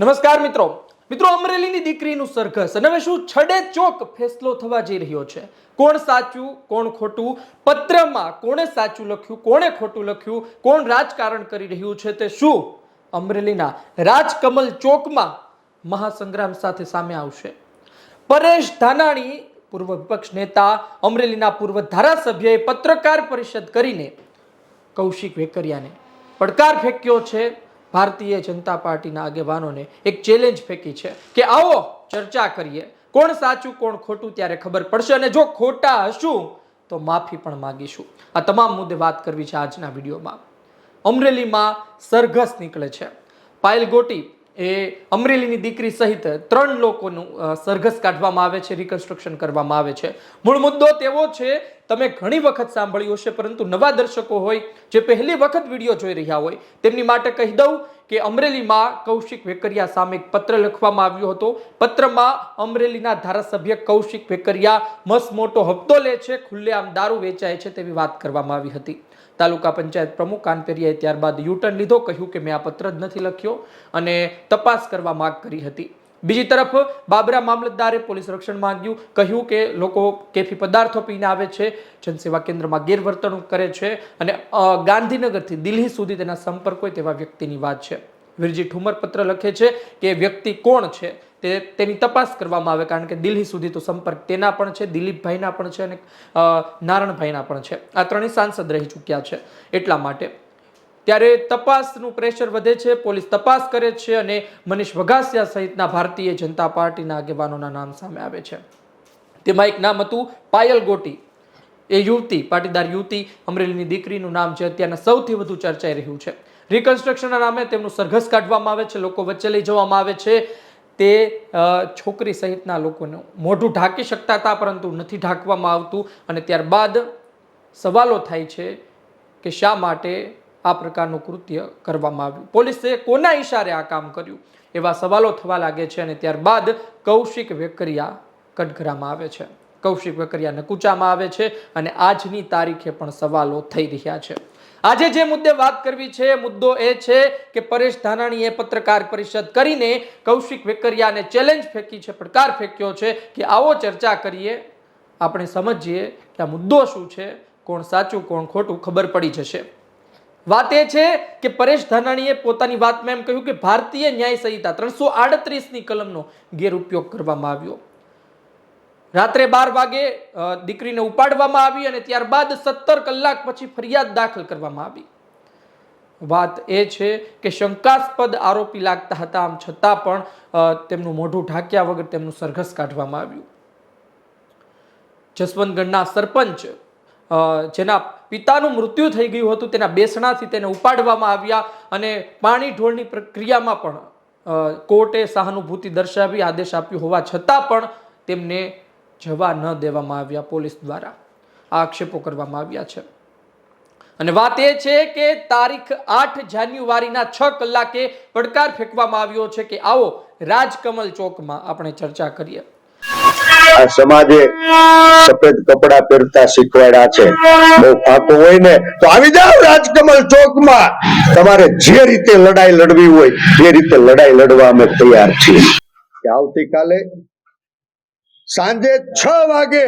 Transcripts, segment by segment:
નમસ્કાર મિત્રો. મિત્રો, અમરેલીની દીકરીનું સરઘસ અને હવે શું છડે ચોક ફેસલો થવા જઈ રહ્યો છે? કોણ સાચું, કોણ ખોટું? પત્રમાં કોણે સાચું લખ્યું, કોણે ખોટું લખ્યું? કોણ રાજકારણ કરી રહ્યું છે તે શું? અમરેલીના રાજકમલ ચોકમાં મહાસંગ્રામ સાથે સામે આવશે. પરેશ ધાનાણી, પૂર્વ વિપક્ષ નેતા, અમરેલીના પૂર્વ ધારાસભ્યએ પત્રકાર પરિષદ કરીને કૌશિક વેકરિયાને પડકાર ફેંક્યો છે. ભારતીય જનતા પાર્ટીના આગેવાનોને એક ચેલેન્જ ફેંકી છે કે આવો ચર્ચા કરીએ. કોણ સાચું, કોણ ખોટું ત્યારે ખબર પડશે અને જો ખોટા હશું તો માફી પણ માગીશું. આ તમામ મુદ્દે વાત કરવી છે આજના વિડીયોમાં. અમરેલીમાં સરઘસ નીકળે છે. પાયલ ગોટી એ અમરેલીની દીકરી સહિત ત્રણ લોકોનું સરઘસ કાઢવામાં આવે છે રિકન્સ્ટ્રક્શન કરવામાં આવે છે. મૂળ મુદ્દો તેવો છે, તમે ઘણી વખત સાંભળ્યું હશે, પરંતુ નવા દર્શકો હોય, જે પહેલી વખત વીડિયો જોઈ રહ્યા હોય, તેમની માટે કહી દઉં કે અમરેલીમાં કૌશિક વેકરિયા સામે એક પત્ર લખવામાં આવ્યો હતો. પત્રમાં અમરેલીના ધારાસભ્ય કૌશિક વેકરિયા મસ્ત મોટો હપ્તો લે છે, ખુલ્લેઆમ દારૂ વેચાય છે તેવી વાત કરવામાં આવી હતી. તાલુકા પંચાયત પ્રમુખ કાનપેરિયાએ ત્યારબાદ યુટર્ન લીધો, કહ્યું કે મેં આ પત્ર જ નથી લખ્યો અને તપાસ કરવા માગ કરી હતી. બીજી તરફ, બાબરા મામલતદારે પોલીસ રક્ષણ માંગ્યું, કહ્યું કે લોકો કેફી પદાર્થો પીને આવે છે, જનસેવા કેન્દ્રમાં ગેરવર્તણૂક કરે છે અને ગાંધીનગરથી દિલ્હી સુધી તેના સંપર્ક હોય તેવા વ્યક્તિની વાત છે. વિરજી ઠુમર પત્ર લખે છે કે વ્યક્તિ કોણ છે? તે તેની તપાસ કરવામાં આવે, કારણ કે દિલ્હી સુધી તો સંપર્ક તેના પણ છે, દિલીપભાઈના પણ છે અને નારણભાઈના પણ છે. આ ત્રણેય સાંસદ રહી ચૂક્યા છે એટલા માટે. ત્યારે તપાસનું પ્રેશર વધે છે, પોલીસ તપાસ કરે છે અને મનીષ વઘાસિયા સહિતના ભારતીય જનતા પાર્ટીના આગેવાનોના નામ સામે આવે છે. તેમાં એક નામ હતું પાયલ ગોટી. એ યુવતી, પાટીદાર યુવતી, અમરેલીની દીકરીનું નામ છે અત્યારના સૌથી વધુ ચર્ચાઈ રહ્યું છે. રિકન્સ્ટ્રક્શનના નામે તેમનું સરઘસ કાઢવામાં આવે છે, લોકો વચ્ચે લઈ જવામાં આવે છે. તે છોકરી સહિતના લોકોનું મોઢું ઢાંકી શકતા હતા, પરંતુ નથી ઢાંકવામાં આવતું. અને ત્યારબાદ સવાલો થાય છે કે શા માટે આ પ્રકારનું કૃત્ય કરવામાં આવ્યું? પોલીસે કોના ઈશારે આ કામ કર્યું? એવા સવાલો થવા લાગે છે અને ત્યારબાદ કૌશિક વેકરિયા કટઘરામાં આવે છે. કૌશિક વેકરિયા નકુચામાં આવે છે અને આજની તારીખે પણ સવાલો થઈ રહ્યા છે. આજે જે મુદ્દે વાત કરવી છે મુદ્દો એ છે કે પરેશ ધાનાણીએ પત્રકાર પરિષદ કરીને કૌશિક વેકરિયાને ચેલેન્જ ફેંકી છે, પડકાર ફેંક્યો છે કે આવો ચર્ચા કરીએ. આપણે સમજીએ કે આ મુદ્દો શું છે, કોણ સાચું, કોણ ખોટું, ખબર પડી જશે. વાત એ છે કે પરેશ ધાનાણીએ પોતાની વાતમાં એમ કહ્યું કે ભારતીય ન્યાય સંહિતા ત્રણસો આડત્રીસની કલમનો ગેરઉપયોગ કરવામાં આવ્યો. રાત્રે બાર વાગે દીકરીને ઉપાડવામાં આવી અને ત્યારબાદ સત્તર કલાક પછી ફરિયાદ દાખલ કરવામાં આવી. વાત એ છે કે શંકાસ્પદ આરોપી લાગતા હતા, આમ છતાં પણ તેમનું મોઢું ઢાંક્યા વગર તેમનું સરઘસ કાઢવામાં આવ્યું. જસવંતગઢના સરપંચ જેના પિતાનું મૃત્યુ થઈ ગયું હતું, તેના બેસણાથી તેને ઉપાડવામાં આવ્યા અને પાણી ઢોળની પ્રક્રિયામાં પણ કોર્ટે સહાનુભૂતિ દર્શાવી, આદેશ આપ્યો હોવા છતાં પણ તેમને જવા ન દેવામાં આવ્યા પોલીસ દ્વારા. આક્ષેપો કરવામાં આવ્યા છે. અને વાત એ છે કે તારીખ આઠ જાન્યુઆરીના છ કલાકે પડકાર ફેંકવામાં આવ્યો છે કે આવો રાજકમલ ચોકમાં આપણે ચર્ચા કરીએ. સમાજે સફેદ કપડા પહેરતા શીખવાડ્યા છે. બહુ પાકો હોય ને, તો આવી જાઓ રાજકમલ ચોકમાં. તમારે જે રીતે લડાઈ લડવી હોય એ રીતે લડાઈ લડવા અમે તૈયાર છીએ. આવતીકાલે સાંજે છ વાગે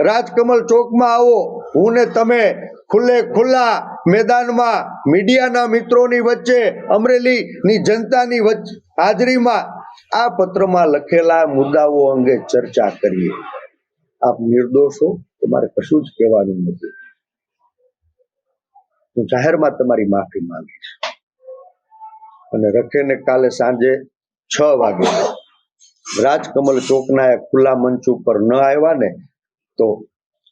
રાજકમલ ચોકમાં આવો. હું ને તમે ખુલ્લે ખુલ્લા મેદાનમાં મીડિયાના મિત્રોની વચ્ચે, અમરેલીની જનતાની હાજરીમાં આ પત્રમાં લખેલા મુદ્દાઓ અંગે ચર્ચા કરીએ. આપ નિર્દોષો, તમારે કશું જ કહેવાનું નથી. હું જાહેરમાં તમારી માફી માંગીશ. અને રખેને કાલે સાંજે છ વાગે રાજકમલ ચોકના ખુલ્લા મંચ ઉપર ન આવ્યા ને તો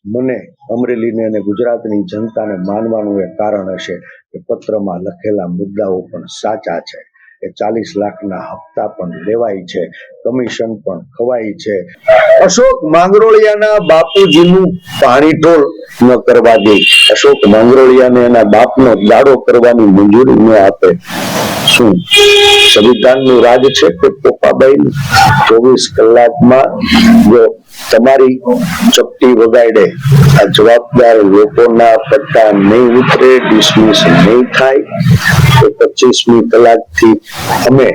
મને અમરેલીને અને ગુજરાતની જનતાને માનવાનું એ કારણ હશે કે પત્રમાં લખેલા મુદ્દાઓ પણ સાચા છે. એ ચાલીસ લાખના હપ્તા પણ લેવાય છે, કમિશન પણ ખવાય છે. અશોક માંગરોળિયાના બાપુજીનું પાણી ઢોળ ન કરવા દે. અશોક માંગરોળિયાને એના બાપનો દાડો કરવાની મંજૂરી ન આપે. શું? સંવિધાનનું રાજ છે કે પોપાબાઈ? ચોવીસ કલાકમાં જો તમારી ચપટી વગાડે, આ જવાબદાર લોકોના પટ્ટા નહીં ઉતરે ડિસમિસ નહીં થાય, તો પચીસમી કલાકથી અમે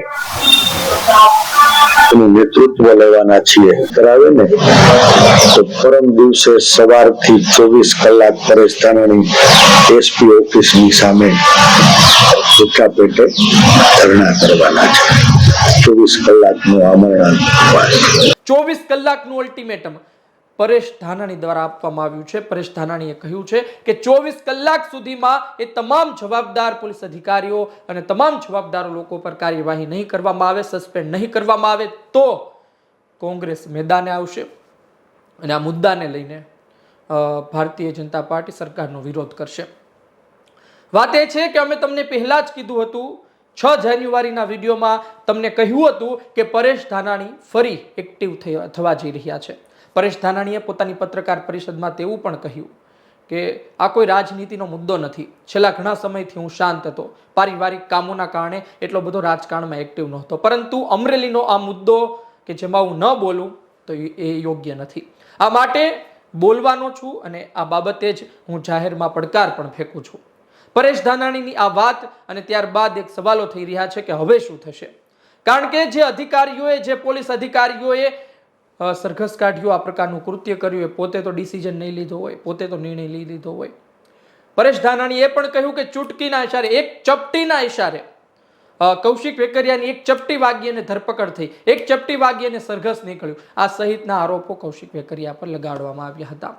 એનું નેતૃત્વ લેવાના છીએ. કરાવે ને, તો પરમ દિવસે સવારથી ચોવીસ કલાક પરેશ ધાનાણી એસપી ઓફિસની સામે ભૂખ્યા પેટે ધરણા કરવાના છે. ચોવીસ કલાકનું નું અમરણ ચોવીસ કલાકનું અલ્ટિમેટમ પરેશ ધાનાણી દ્વારા આપવામાં આવ્યું છે. પરેશ ધાનાણીએ કહ્યું છે કે ચોવીસ કલાક સુધીમાં એ તમામ જવાબદાર પોલીસ અધિકારીઓ અને તમામ જવાબદારો લોકો પર કાર્યવાહી નહીં કરવામાં આવે, સસ્પેન્ડ નહીં કરવામાં આવે તો કોંગ્રેસ મેદાને આવશે. અને આ મુદ્દાને લઈને ભારતીય જનતા પાર્ટી સરકારનો વિરોધ કરશે. વાત એ છે કે અમે તમને પહેલાં જ કીધું હતું, છ જાન્યુઆરીના વિડીયોમાં તમને કહ્યું હતું કે પરેશ ધાનાણી ફરી એક્ટિવ થવા જઈ રહ્યા છે. પરેશ ધાનાણીએ પોતાની પત્રકાર પરિષદમાં તેવું પણ કહ્યું કે, આ કોઈ રાજનીતિનો મુદ્દો નથી. છેલ્લા ઘણા સમયથી હું શાંત હતો. પારિવારિક કામોના કારણે એટલો બધો રાજકારણમાં એક્ટિવ નહોતો. પરંતુ અમરેલીનો આ મુદ્દો કે જેમાં હું ન બોલું, તો એ યોગ્ય નથી. આ માટે બોલવાનો છું અને આ બાબતે જ હું જાહેરમાં પડકાર પણ ફેંકું છું. પરેશ ધાનાણીની આ વાત અને ત્યારબાદ એક સવાલો થઈ રહ્યા છે કે હવે શું થશે? કારણ કે જે અધિકારીઓએ, જે પોલીસ અધિકારીઓએ સરઘસ કાઢ્યું આ પ્રકારનું કૃત્ય કર્યું, એ પોતે તો ડિસિઝન નહીં લીધો હોય, પોતે તો નિર્ણય લઈ લીધો હોય. પરેશ ધાનાણીએ પણ કહ્યું કે ચૂટકીના ઇશારે, એક ચપટીના ઇશારે કૌશિક વેકરિયાની એક ચપટી વાગી અને ધરપકડ થઈ. એક ચપટી વાગી અને સરઘસ નીકળ્યું. આ સહિતના આરોપો કૌશિક વેકરિયા પર લગાડવામાં આવ્યા હતા.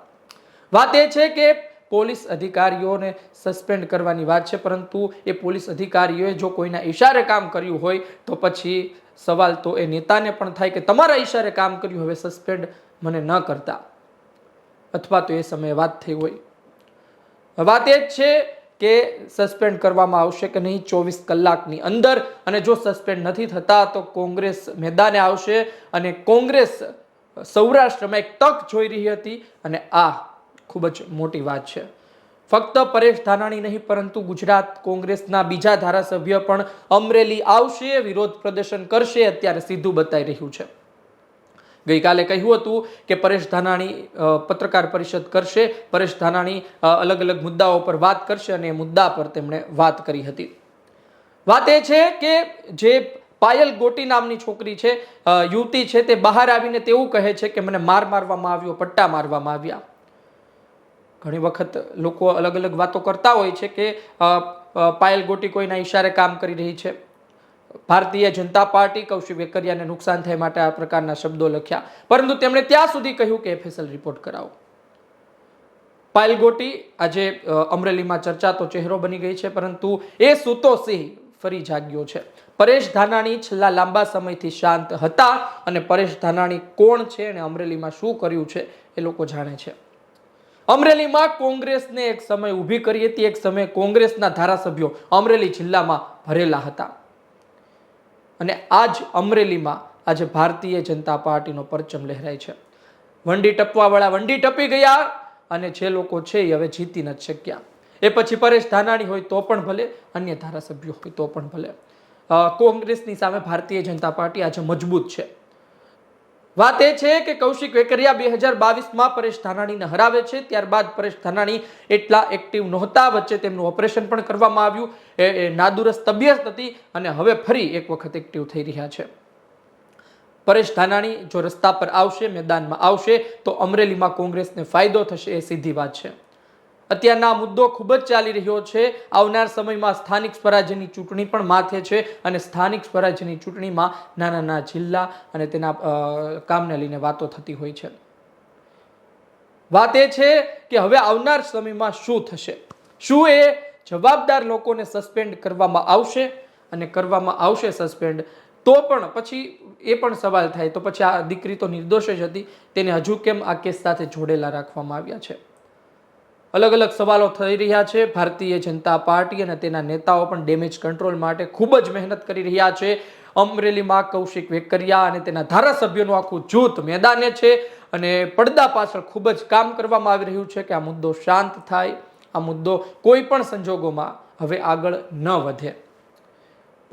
વાત એ છે કે પોલીસ અધિકારીઓને સસ્પેન્ડ કરવાની વાત છે. પરંતુ એ પોલીસ અધિકારીઓએ જો કોઈના ઈશારે કામ કર્યું હોય, તો પછી સવાલ તો એ નેતાને પણ થાય કે તમારા ઈશારે કામ કર્યું, હવે સસ્પેન્ડ મને ન કરતા. અથવા તો એ સમયે વાત થઈ હોય. વાત એ જ છે કે સસ્પેન્ડ કરવામાં આવશે કે નહીં, ચોવીસ કલાકની અંદર. અને જો સસ્પેન્ડ નથી થતા, તો કોંગ્રેસ મેદાને આવશે. અને કોંગ્રેસ સૌરાષ્ટ્રમાં એક તક જોઈ રહી હતી. અને આ ખૂબ જ મોટી વાત છે. ફક્ત પરેશ ધાનાણી નહીં, પરંતુ ગુજરાત કોંગ્રેસના બીજા ધારાસભ્ય પણ અમરેલી આવશે, વિરોધ પ્રદર્શન કરશે, અત્યારે સીધું બતાવી રહ્યું છે. ગઈકાલે કહ્યું હતું કે પરેશ ધાનાણી પત્રકાર પરિષદ કરશે. પરેશ ધાનાણી અલગ અલગ મુદ્દાઓ પર વાત કરશે અને એ મુદ્દા પર તેમણે વાત કરી હતી. વાત એ છે કે જે પાયલ ગોટી નામની છોકરી છે યુવતી છે તે બહાર આવીને તેવું કહે છે કે મને માર મારવામાં આવ્યો, પટ્ટા મારવામાં આવ્યા. ઘણી વખત લોકો અલગ અલગ વાતો કરતા હોય છે કે પાયલ ગોટી કોઈના ઈશારે કામ કરી રહી છે. ભારતીય જનતા પાર્ટી કૌશિક વેકરિયાને નુકસાન થાય માટે આ પ્રકારના શબ્દો લખ્યા. પરંતુ તેમણે ત્યાં સુધી કહ્યું કે એફએસએલ રિપોર્ટ કરાવો. પાયલ ગોટી આજે અમરેલીમાં ચર્ચા તો ચહેરો બની ગઈ છે, પરંતુ એ સૂતો સિંહ ફરી જાગ્યો છે. પરેશ ધાનાણી છેલ્લા લાંબા સમયથી શાંત હતા અને પરેશ ધાનાણી કોણ છે અને અમરેલીમાં શું કર્યું છે એ લોકો જાણે છે. અમરેલીમાં કોંગ્રેસને એક સમય ઊભી કરી હતી, એક સમય કોંગ્રેસના ધારાસભ્યો અમરેલી જિલ્લામાં ભરેલા હતા. અને આજ અમરેલીમાં આજે ભારતીય જનતા પાર્ટીનો પરચમ લહેરાય છે. વંડી ટપવાવાળા વંડી ટપી ગયા અને જે લોકો છે એ હવે જીતી નથી શક્યા. એ પછી પરેશ ધાનાણી હોય તો પણ ભલે, અન્ય ધારાસભ્યો હોય તો પણ ભલે. કોંગ્રેસની સામે ભારતીય જનતા પાર્ટી આજે મજબૂત છે. વાત એ છે કે કૌશિક વેકરિયા બે હજાર બાવીસમાં પરેશ ધાનાણીને હરાવે છે. ત્યારબાદ પરેશ ધાનાણી એટલા એક્ટિવ નહોતા. વચ્ચે તેમનું ઓપરેશન પણ કરવામાં આવ્યું. એ નાદુરસ્ત તબિયત હતી અને હવે ફરી એક વખત એક્ટિવ થઈ રહ્યા છે. પરેશ ધાનાણી જો રસ્તા પર આવશે, મેદાનમાં આવશે, તો અમરેલીમાં કોંગ્રેસને ફાયદો થશે એ સીધી વાત છે. અત્યારના મુદ્દો ખૂબ જ ચાલી રહ્યો છે. આવનાર સમયમાં સ્થાનિક સ્વરાજ્યની ચૂંટણી પણ માથે છે અને સ્થાનિક સ્વરાજ્યની ચૂંટણીમાં નાના નાના જિલ્લા અને તેના કામને લઈને વાતો થતી હોય છે. વાત એ છે કે હવે આવનાર સમયમાં શું થશે? શું એ જવાબદાર લોકોને સસ્પેન્ડ કરવામાં આવશે? અને કરવામાં આવશે સસ્પેન્ડ તો પણ, પછી એ પણ સવાલ થાય. તો પછી આ દીકરી તો નિર્દોષ જ હતી. તેને હજુ કેમ આ કેસ સાથે જોડેલા રાખવામાં આવ્યા છે? અલગ અલગ સવાલો થઈ રહ્યા છે. ભારતીય જનતા પાર્ટી અને તેના નેતાઓ પણ ડેમેજ કંટ્રોલ માટે ખૂબ જ મહેનત કરી રહ્યા છે. અમરેલીમાં કૌશિક વેકરિયા અને તેના ધારાસભ્યોનું આખું જૂથ મેદાને છે અને પડદા પાછળ ખૂબ જ કામ કરવામાં આવી રહ્યું છે કે આ મુદ્દો શાંત થાય. આ મુદ્દો કોઈ પણ સંજોગોમાં હવે આગળ ન વધે.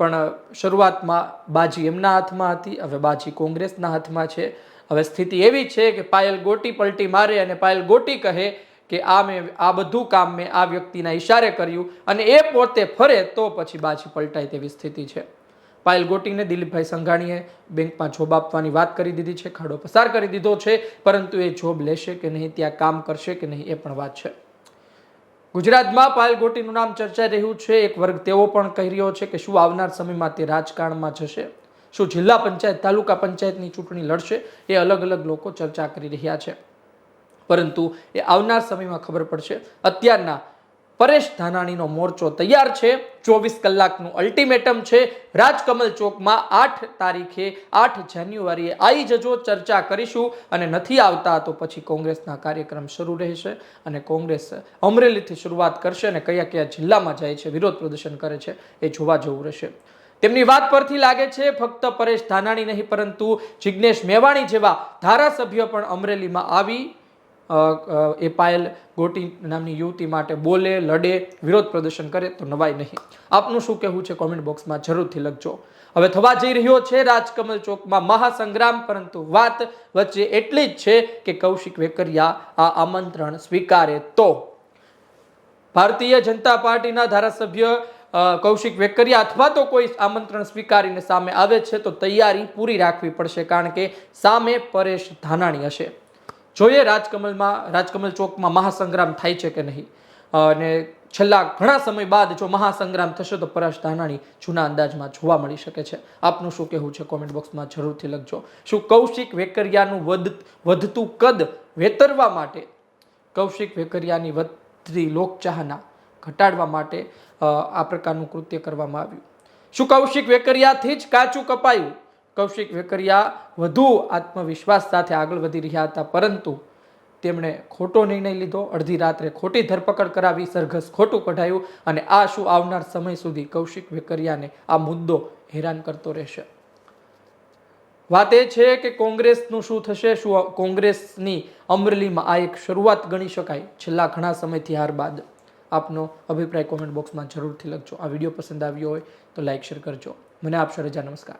પણ શરૂઆતમાં બાજી એમના હાથમાં હતી, હવે બાજી કોંગ્રેસના હાથમાં છે. હવે સ્થિતિ એવી છે કે પાયલ ગોટી પલટી મારે અને પાયલ ગોટી કહે કે આ મેં, આ બધું કામ મેં આ વ્યક્તિના ઈશારે કર્યું અને એ પોતે ફરે તો પછી બાજી પલટાય તેવી સ્થિતિ છે. પાયલ ગોટીને દિલીપભાઈ સંઘાણીએ બેંકમાં જોબ આપવાની વાત કરી દીધી છે, ખાડો પસાર કરી દીધો છે, પરંતુ એ જોબ લેશે કે નહીં, ત્યાં કામ કરશે કે નહીં એ પણ વાત છે. ગુજરાતમાં પાયલ ગોટીનું નામ ચર્ચાઈ રહ્યું છે, એક વર્ગ તેવો પણ કહી રહ્યો છે કે શું આવનાર સમયમાં તે રાજકારણમાં જશે? શું જિલ્લા પંચાયત, તાલુકા પંચાયતની ચૂંટણી લડશે? એ અલગ અલગ લોકો ચર્ચા કરી રહ્યા છે. પરંતુ એ આવનાર સમયમાં ખબર પડશે. અત્યારના પરેશ ધાનાણીનો મોરચો તૈયાર છે. ચોવીસ કલાકનું અલ્ટિમેટમ છે. રાજકમલ ચોકમાં આઠ તારીખે આઠ જાન્યુઆરીએ આવી જજો ચર્ચા કરીશું અને નથી આવતા તો પછી કોંગ્રેસના કાર્યક્રમ શરૂ રહેશે અને કોંગ્રેસ અમરેલીથી શરૂઆત કરશે અને કયા કયા જિલ્લામાં જાય છે, વિરોધ પ્રદર્શન કરે છે એ જોવા જવું રહેશે. તેમની વાત પરથી લાગે છે, ફક્ત પરેશ ધાનાણી નહીં પરંતુ જિજ્ઞેશ મેવાણી જેવા ધારાસભ્ય પણ અમરેલીમાં આવી અ, અ, એ પાયલ ગોટી નામની યુવતી માટે બોલે લડે વિરોધ પ્રદર્શન કરે તો નવાય નહીં. આપનું શું કહેવું છે કોમેન્ટ બોક્સમાં જરૂરથી લખજો. હવે થવા જઈ રહ્યો છે રાજકમલ ચોકમાં મહાસંગ્રામ પરંતુ વાત વચ્ચે એટલી જ છે કે કૌશિક વેકરિયા આ આમંત્રણ સ્વીકારે તો. ભારતીય જનતા પાર્ટીના ધારાસભ્ય કૌશિક વેકરિયા અથવા તો કોઈ આમંત્રણ સ્વીકારીને સામે આવે છે તો તૈયારી પૂરી રાખવી પડશે કારણ કે સામે પરેશ ધાનાણી હશે. જોઈએ રાજકમલમાં, રાજકમલ ચોકમાં મહાસંગ્રામ થાય છે કે નહીં? અને છેલ્લા ઘણા સમય બાદ જો મહાસંગ્રામ થશે તો પરાશ ધાનાણી જૂના અંદાજમાં જોવા મળી શકે છે. આપનું શું કહેવું છે? કોમેન્ટ બોક્સમાં જરૂરથી લખજો. શું કૌશિક વેકરિયાનું વધ, વધતું કદ વેતરવા માટે, કૌશિક વેકરિયાની વધતી લોકચાહના ઘટાડવા માટે આ પ્રકારનું કૃત્ય કરવામાં આવ્યું? શું કૌશિક વેકરિયાથી જ કાચું કપાયું? કૌશિક વેકરિયા વધુ આત્મવિશ્વાસ સાથે આગળ વધી રહ્યા હતા, પરંતુ તેમણે ખોટો નિર્ણય લીધો. અડધી રાત્રે ખોટી ધરપકડ કરાવી, સરઘસ ખોટું કઢાયું અને આ શું આવનાર સમય સુધી કૌશિક વેકરિયાને આ મુદ્દો હેરાન કરતો રહેશે? વાત એ છે કે કોંગ્રેસનું શું થશે? શું કોંગ્રેસની અમરેલીમાં આ એક શરૂઆત ગણી શકાય? છેલ્લા ઘણા સમયથી હાર બાદ આપનો અભિપ્રાય કોમેન્ટ બોક્સમાં જરૂરથી લખજો. આ વીડિયો પસંદ આવ્યો હોય તો લાઇક શેર કરજો. મને આપશો રજા. નમસ્કાર.